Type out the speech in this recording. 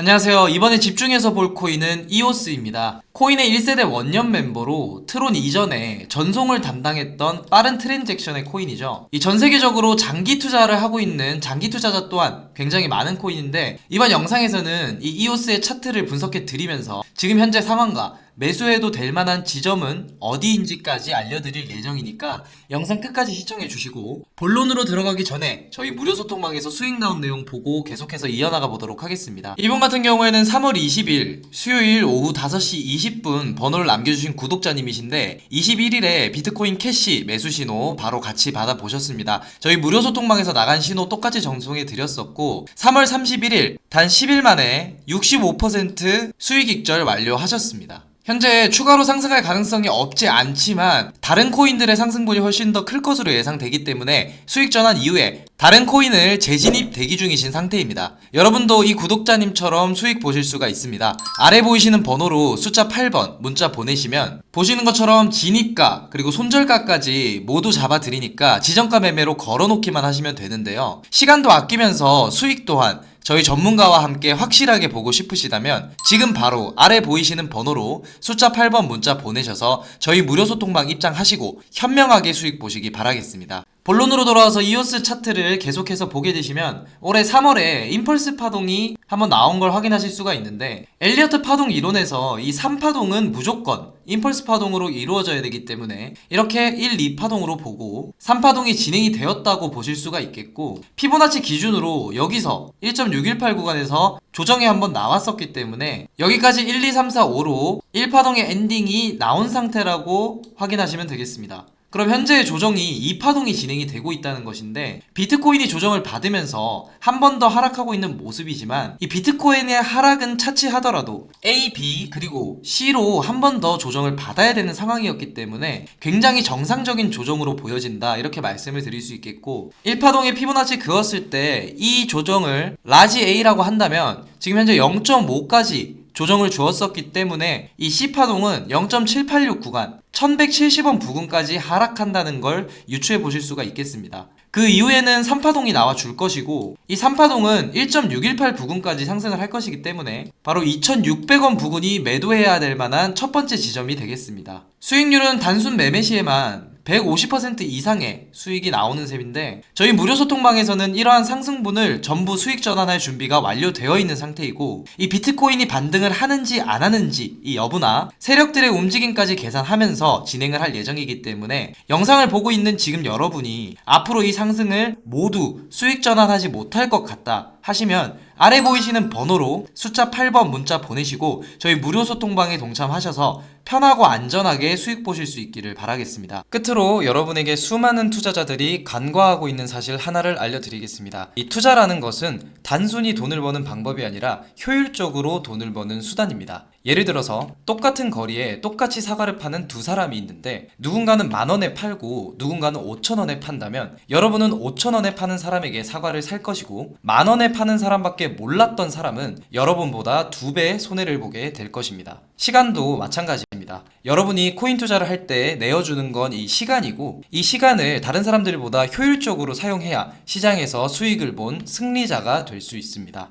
안녕하세요. 이번에 집중해서 볼 코인은 이오스입니다. 코인의 1세대 원년 멤버로 트론 이전에 전송을 담당했던 빠른 트랜잭션의 코인이죠. 이 전 세계적으로 장기 투자를 하고 있는 장기 투자자 또한 굉장히 많은 코인인데 이번 영상에서는 이 이오스의 차트를 분석해 드리면서 지금 현재 상황과 매수해도 될 만한 지점은 어디인지까지 알려드릴 예정이니까 영상 끝까지 시청해 주시고 본론으로 들어가기 전에 저희 무료 소통방에서 수익 나온 내용 보고 계속해서 이어나가 보도록 하겠습니다. 이번 같은 경우에는 3월 20일 수요일 오후 5시 20분 번호를 남겨주신 구독자님이신데 21일에 비트코인 캐시 매수 신호 바로 같이 받아보셨습니다. 저희 무료 소통방에서 나간 신호 똑같이 정송해 드렸었고 3월 31일 단 10일 만에 65% 수익 익절 완료하셨습니다. 현재 추가로 상승할 가능성이 없지 않지만 다른 코인들의 상승분이 훨씬 더 클 것으로 예상되기 때문에 수익 전환 이후에 다른 코인을 재진입 대기 중이신 상태입니다. 여러분도 이 구독자님처럼 수익 보실 수가 있습니다. 아래 보이시는 번호로 숫자 8번 문자 보내시면 보시는 것처럼 진입가 그리고 손절가까지 모두 잡아 드리니까 지정가 매매로 걸어 놓기만 하시면 되는데요. 시간도 아끼면서 수익 또한 저희 전문가와 함께 확실하게 보고 싶으시다면 지금 바로 아래 보이시는 번호로 숫자 8번 문자 보내셔서 저희 무료 소통방 입장하시고 현명하게 수익 보시기 바라겠습니다. 본론으로 돌아와서 이오스 차트를 계속해서 보게 되시면 올해 3월에 임펄스 파동이 한번 나온 걸 확인하실 수가 있는데 엘리어트 파동 이론에서 이 3파동은 무조건 임펄스 파동으로 이루어져야 되기 때문에 이렇게 1, 2파동으로 보고 3파동이 진행이 되었다고 보실 수가 있겠고 피보나치 기준으로 여기서 1.618 구간에서 조정이 한번 나왔었기 때문에 여기까지 1, 2, 3, 4, 5로 1파동의 엔딩이 나온 상태라고 확인하시면 되겠습니다. 그럼 현재 조정이 2파동이 진행이 되고 있다는 것인데 비트코인이 조정을 받으면서 한 번 더 하락하고 있는 모습이지만 이 비트코인의 하락은 차치하더라도 A, B 그리고 C로 한 번 더 조정을 받아야 되는 상황이었기 때문에 굉장히 정상적인 조정으로 보여진다 이렇게 말씀을 드릴 수 있겠고 1파동의 피보나치 그었을 때 이 조정을 라지 A라고 한다면 지금 현재 0.5까지 조정을 주었었기 때문에 이 C파동은 0.786 구간 1170원 부근까지 하락한다는 걸 유추해 보실 수가 있겠습니다. 그 이후에는 3파동이 나와 줄 것이고 이 3파동은 1.618 부근까지 상승을 할 것이기 때문에 바로 2600원 부근이 매도해야 될 만한 첫 번째 지점이 되겠습니다. 수익률은 단순 매매 시에만 150% 이상의 수익이 나오는 셈인데 저희 무료 소통방에서는 이러한 상승분을 전부 수익 전환할 준비가 완료되어 있는 상태이고 이 비트코인이 반등을 하는지 안 하는지 이 여부나 세력들의 움직임까지 계산하면서 진행을 할 예정이기 때문에 영상을 보고 있는 지금 여러분이 앞으로 이 상승을 모두 수익 전환하지 못할 것 같다 하시면 아래 보이시는 번호로 숫자 8번 문자 보내시고 저희 무료 소통방에 동참하셔서 편하고 안전하게 수익 보실 수 있기를 바라겠습니다. 끝으로 여러분에게 수많은 투자자들이 간과하고 있는 사실 하나를 알려드리겠습니다. 이 투자라는 것은 단순히 돈을 버는 방법이 아니라 효율적으로 돈을 버는 수단입니다. 예를 들어서 똑같은 거리에 똑같이 사과를 파는 두 사람이 있는데 누군가는 만 원에 팔고 누군가는 5천 원에 판다면 여러분은 5천 원에 파는 사람에게 사과를 살 것이고 만 원에 파는 사람밖에 몰랐던 사람은 여러분보다 두 배의 손해를 보게 될 것입니다. 시간도 마찬가지입 니다. 여러분이 코인 투자를 할 때 내어주는 건 이 시간이고 이 시간을 다른 사람들보다 효율적으로 사용해야 시장에서 수익을 본 승리자가 될 수 있습니다.